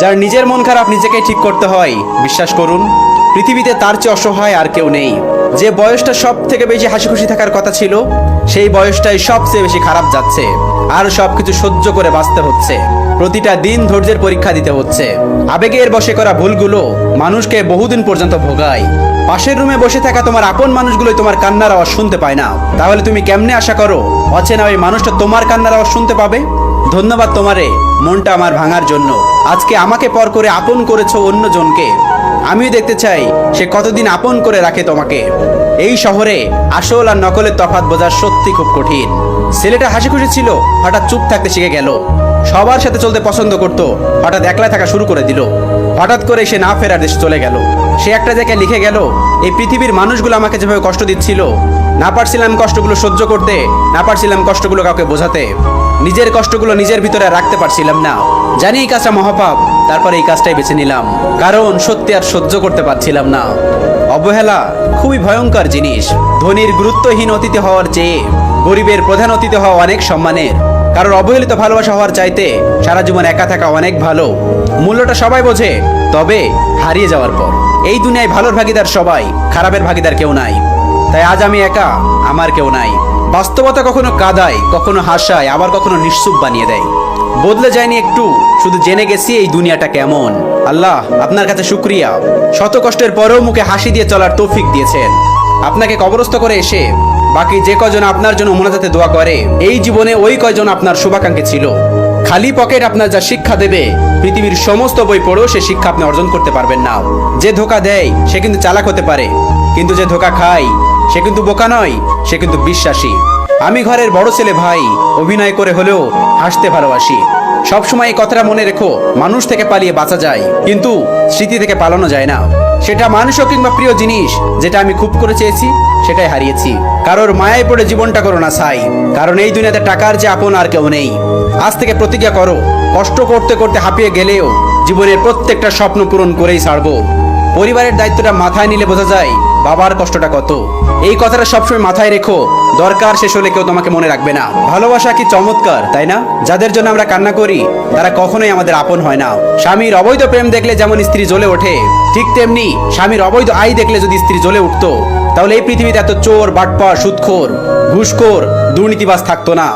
যার নিজের মন খারাপ নিজেকে ঠিক করতে হয়। বিশ্বাস করুন, পৃথিবীতে তার চেয়ে অসহায় আর কেউ নেই। যে বয়সটা সব থেকে বেশি হাসি খুশি থাকার কথা ছিল, সেই বয়সটাই সবচেয়ে বেশি খারাপ যাচ্ছে। আর সবকিছু সহ্য করে বাঁচতে হচ্ছে। প্রতিটা দিন ধৈর্যের পরীক্ষা দিতে হচ্ছে। আবেগের বসে করা ভুলগুলো মানুষকে বহুদিন পর্যন্ত ভোগায়। পাশের রুমে বসে থাকা তোমার আপন মানুষগুলোই তোমার কান্নার আওয়াজ শুনতে পায় না। তাহলে তুমি কেমনে আশা করো, অচেনা ওই মানুষটা তোমার কান্নার আওয়াজ শুনতে পাবে? ধন্যবাদ তোমারে, মনটা আমার ভাঙার জন্য। আজকে আমাকে পর করে আপন করেছ অন্য জনকে আমিও দেখতে চাই সে কতদিন আপন করে রাখে তোমাকে। এই শহরে আসল আর নকলের তফাত বোঝা সত্যি খুব কঠিন। ছেলেটা হাসি খুশি ছিল, হঠাৎ চুপ থাকতে শিখে গেল। সবার সাথে চলতে পছন্দ করতো, হঠাৎ একলা থাকা শুরু করে দিল। হঠাৎ করে সে না ফেরার দেশে চলে গেল। সে একটা জায়গায় লিখে গেল, এই পৃথিবীর মানুষগুলো আমাকে যেভাবে কষ্ট দিচ্ছিল, না পারছিলাম কষ্টগুলো সহ্য করতে, না পারছিলাম কষ্টগুলো কাউকে বোঝাতে, নিজের কষ্টগুলো নিজের ভিতরে রাখতে পারছিলাম না। জানি এই কাজটা মহাপাপ, তারপর এই কাজটাই বেছে নিলাম, কারণ সত্যি আর সহ্য করতে পারছিলাম না। অবহেলা খুবই ভয়ঙ্কর জিনিস। ধনীর গুরুত্বহীন অতিথি হওয়ার চেয়ে গরিবের প্রধান অতিথি হওয়া অনেক সম্মানের। কারণ অবহেলিত ভালোবাসা হওয়ার চাইতে সারা জীবন একা থাকা অনেক ভালো। মূল্যটা সবাই বোঝে, তবে হারিয়ে যাওয়ার পর। এই দুনিয়ায় ভালোর ভাগিদার সবাই, খারাপের ভাগিদার কেউ নাই। তাই আজ আমি একা, আমার কেউ নাই। বাস্তবতা কখনো কাদায়, কখনো হাসায়, আবার কখনো নিঃসুপ বানিয়ে দেয়। বদলে যায়নি একটু, শুধু জেনে গেছি এই দুনিয়াটা কেমন। আল্লাহ আপনার কাছে শুক্রিয়া। শত কষ্টের পরেও মুখে হাসি দিয়ে চলার তৌফিক দিয়েছেন। আপনাকে কবরস্থ করে এসে, বাকি যে কজন আপনার জন্য মোনাজাতে দোয়া করে, এই জীবনে ওই কয়জন আপনার শুভাকাঙ্ক্ষী ছিল। খালি পকেট আপনার যা শিক্ষা দেবে, পৃথিবীর সমস্ত বই পড়েও সে শিক্ষা আপনি অর্জন করতে পারবেন না। যে ধোকা দেয়, সে কিন্তু চালাক হতে পারে। কিন্তু যে ধোকা খায়, সে কিন্তু বোকা নয়, সে কিন্তু বিশ্বাসী। আমি ঘরের বড় ছেলে ভাই, অভিনয় করে হলেও হাসতে ভালোবাসি। সবসময় এই কথাটা মনে রেখো, মানুষ থেকে পালিয়ে বাঁচা যায়, কিন্তু স্মৃতি থেকে পালানো যায় না। সেটা মানুষ হোক কিংবা প্রিয় জিনিস, যেটা আমি খুব করে চেয়েছি, সেটাই হারিয়েছি। কারোর মায়ায় পড়ে জীবনটা করো না, সাই। কারণ এই দুনিয়াতে টাকার যে আপন আর কেউ নেই। আজ থেকে প্রতিজ্ঞা করো, কষ্ট করতে করতে হাঁপিয়ে গেলেও জীবনের প্রত্যেকটা স্বপ্ন পূরণ করেই ছাড়বো। পরিবারের দায়িত্বটা মাথায় নিলে বোঝা যায় বাবার কষ্টটা কত? এই কথাটা সবসময় মাথায় রেখো। দরকার শেষ হলে কেউ তোমাকে মনে রাখবে না। ভালোবাসা কি চমৎকার, তাই না? যাদের জন্য আমরা কান্না করি, তারা কখনোই আমাদের আপন হয় না। স্বামীর অবৈধ প্রেম দেখলে যেমন স্ত্রী জ্বলে ওঠে, ঠিক তেমনি স্বামীর অবৈধ আয় দেখলে যদি স্ত্রী জ্বলে উঠতো, তাহলে এই পৃথিবীতে এত চোর বাটপা সুদখোর, ঘুষখোর, দুর্নীতিবাজ থাকতো না।